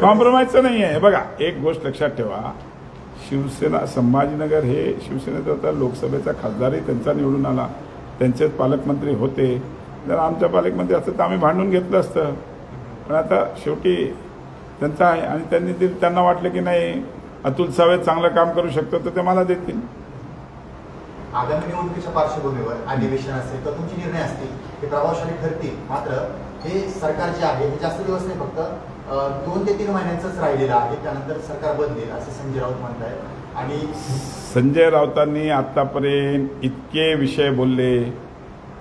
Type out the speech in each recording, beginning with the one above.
कॉम्प्रोमाइजचं नाही आहे बघा एक गोष्ट लक्षात ठेवा. शिवसेना संभाजीनगर हे शिवसेनेचा होता लोकसभेचा खासदारही त्यांचा निवडून आला. त्यांचेच पालकमंत्री होते. जर आमच्या पालकमंत्री असतं तर आम्ही भांडून घेतलं असतं. पण आता शेवटी त्यांचा आहे आणि त्यांनी ते त्यांना वाटलं की नाही अतुल सावे चांगलं काम करू शकतो तर ते मला देतील. आगामी निवडणुकीच्या पार्श्वभूमीवर अधिवेशन असेल तर तुमचे निर्णय असतील ते प्रभावशाली ठरतील. मात्र हे सरकार जे आहे हे जास्त दिवस नाही फक्त दोन ते तीन महिन्यांचंच राहिलेलं आहे. त्यानंतर सरकार बदलेल असं संजय राऊत म्हणतायत. आणि संजय राऊतांनी आत्तापर्यंत इतके विषय बोलले.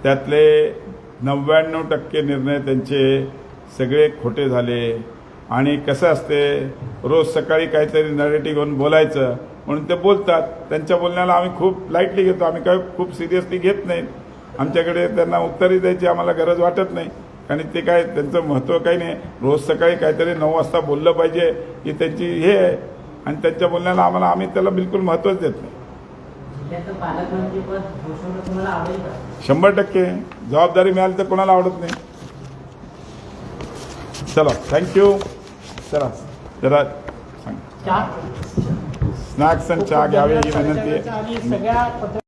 त्यातले नव्याण्णव टक्के निर्णय त्यांचे सगळे खोटे झाले. आणि कसं असते रोज सकाळी काहीतरी नरेटिव्ह घेऊन बोलायचं म्हणून ते बोलतात. त्यांच्या बोलण्याला आम्ही खूप लाईटली घेतो. आम्ही काय खूप सिरियसली घेत नाही. आमच्याकडे त्यांना उत्तरही द्यायची आम्हाला गरज वाटत नाही. आणि ते काय त्यांचं महत्त्व काही नाही. रोज सकाळी काहीतरी नऊ वाजता बोललं पाहिजे ही त्यांची हे आहे. आणि त्यांच्या बोलण्याला आम्हाला आम्ही त्याला बिलकुल महत्त्वच देत नाही. का? शंभर टक्के. जबाबदारी मिळाली तर कोणाला आवडत नाही? चला थँक्यू चला जरा सांग. स्नॅक्स आणि चहा घ्यावे ही विनंती आहे.